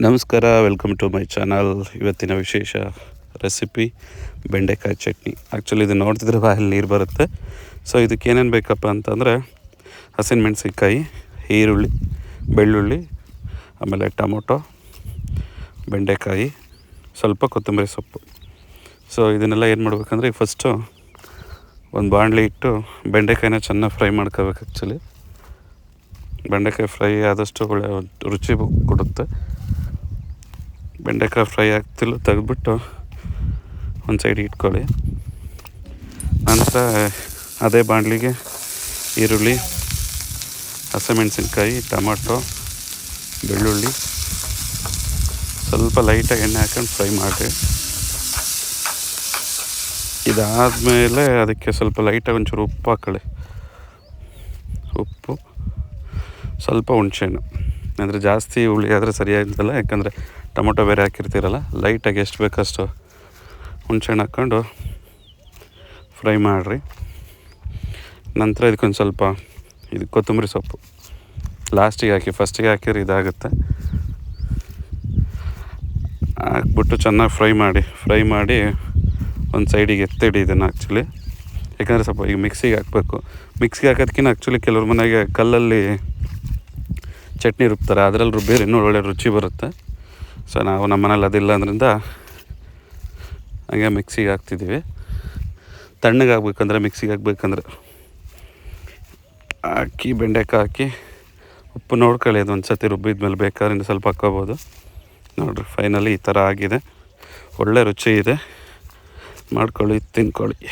ನಮಸ್ಕಾರ welcome to my channel ಇವತ್ತಿನ ವಿಶೇಷ ರೆಸಿಪಿ ಬೆಂಡೆಕಾಯಿ ಚಟ್ನಿ. ಆ್ಯಕ್ಚುಲಿ ಇದು ನೋಡ್ತಿದ್ರೆ ಬಾಯಲ್ಲಿ ನೀರು ಬರುತ್ತೆ. ಸೊ ಇದಕ್ಕೆ ಏನೇನು ಬೇಕಪ್ಪ ಅಂತಂದರೆ ಹಸಿಮೆಣ್ಸಿನ್ಕಾಯಿ ಈರುಳ್ಳಿ, ಬೆಳ್ಳುಳ್ಳಿ, ಆಮೇಲೆ ಟೊಮೊಟೊ, ಬೆಂಡೆಕಾಯಿ, ಸ್ವಲ್ಪ ಕೊತ್ತಂಬರಿ ಸೊಪ್ಪು. ಸೊ ಇದನ್ನೆಲ್ಲ ಏನು ಮಾಡ್ಬೇಕಂದ್ರೆ ಈಗ ಫಸ್ಟು ಒಂದು ಬಾಣಲಿ ಇಟ್ಟು ಬೆಂಡೆಕಾಯಿನ ಚೆನ್ನಾಗಿ ಫ್ರೈ ಮಾಡ್ಕೋಬೇಕು ಆ್ಯಕ್ಚುಲಿ ಬೆಂಡೆಕಾಯಿ ಫ್ರೈ ಆದಷ್ಟು ಒಳ್ಳೆ ರುಚಿ ಕೊಡುತ್ತೆ. ಬೆಂಡೆಕಾಯಿ ಫ್ರೈ ಆಗ್ತಿಲ್ಲ, ತೆಗೆದ್ಬಿಟ್ಟು ಒಂದು ಸೈಡ್ ಇಟ್ಕೊಳ್ಳಿ. ನಂತರ ಅದೇ ಬಾಣಲಿಗೆ ಈರುಳ್ಳಿ, ಹಸಿಮೆಣಸಿನ್ಕಾಯಿ, ಟೊಮಟೊ, ಬೆಳ್ಳುಳ್ಳಿ. ಸ್ವಲ್ಪ ಲೈಟಾಗಿ ಎಣ್ಣೆ ಹಾಕೊಂಡು ಫ್ರೈ ಮಾಡಿರಿ. ಇದಾದಮೇಲೆ ಅದಕ್ಕೆ ಸ್ವಲ್ಪ ಲೈಟಾಗಿ ಒಂಚೂರು ಉಪ್ಪು ಹಾಕೊಳ್ಳಿ. ಉಪ್ಪು, ಸ್ವಲ್ಪ ಹುಣ್ಸೆಹಣ್ಣು. ಅಂದರೆ ಜಾಸ್ತಿ ಹುಳಿ ಆದರೆ ಸರಿಯಾಗಿದ್ದಲ್ಲ ಯಾಕಂದರೆ ಟೊಮೊಟೊ ಬೇರೆ ಹಾಕಿರ್ತೀರಲ್ಲ ಲೈಟಾಗಿ ಎಷ್ಟು ಬೇಕಷ್ಟು ಹುಣ್ಸೆಣ್ಣು ಹಾಕ್ಕೊಂಡು ಫ್ರೈ ಮಾಡಿರಿ. ನಂತರ ಇದಕ್ಕೊಂದು ಸ್ವಲ್ಪ ಇದು ಕೊತ್ತಂಬರಿ ಸೊಪ್ಪು. ಲಾಸ್ಟಿಗೆ ಹಾಕಿ ಫಸ್ಟಿಗೆ ಹಾಕಿದ್ರೆ ಇದಾಗುತ್ತೆ. ಹಾಕ್ಬಿಟ್ಟು ಚೆನ್ನಾಗಿ ಫ್ರೈ ಮಾಡಿ ಫ್ರೈ ಮಾಡಿ ಒಂದು ಸೈಡಿಗೆ ಎತ್ತಿಡಿ ಇದನ್ನು ಆ್ಯಕ್ಚುಲಿ ಯಾಕಂದರೆ ಸ್ವಲ್ಪ ಈಗ ಮಿಕ್ಸಿಗೆ ಹಾಕಬೇಕು. ಮಿಕ್ಸಿಗೆ ಹಾಕೋದಕ್ಕಿಂತ ಆ್ಯಕ್ಚುಲಿ ಕೆಲವ್ರ ಮನೆಗೆ ಕಲ್ಲಲ್ಲಿ ಚಟ್ನಿ ರುಬ್ತಾರೆ. ಅದರಲ್ಲಿ ರುಬ್ಬಿದ್ರೆ ಇನ್ನೂ ಒಳ್ಳೆ ರುಚಿ ಬರುತ್ತೆ. ಸೊ ನಾವು ನಮ್ಮ ಮನೇಲಿ ಅದಿಲ್ಲ ಅಂದ್ರಿಂದ ಹಾಗೆ ಮಿಕ್ಸಿಗೆ ಹಾಕ್ತಿದ್ದೀವಿ. ತಣ್ಣಗೆ ಮಿಕ್ಸಿಗೆ ಹಾಕ್ಬೇಕಂದ್ರೆ ಹಾಕಿ, ಬೆಂಡೆಕಾಯಿ ಹಾಕಿ, ಉಪ್ಪು ನೋಡ್ಕೊಳ್ಳಿ, ಅದು ಒಂದು ಸತಿ ರುಬ್ಬಿದ ಮೇಲೆ ಬೇಕಾದ್ರಿಂದ ಸ್ವಲ್ಪ ಹಾಕ್ಕೋಬೋದು. ನೋಡಿರಿ ಫೈನಲಿ ಈ ಥರ ಆಗಿದೆ. ಒಳ್ಳೆ ರುಚಿ ಇದೆ. ಮಾಡ್ಕೊಳ್ಳಿ, ತಿನ್ಕೊಳ್ಳಿ.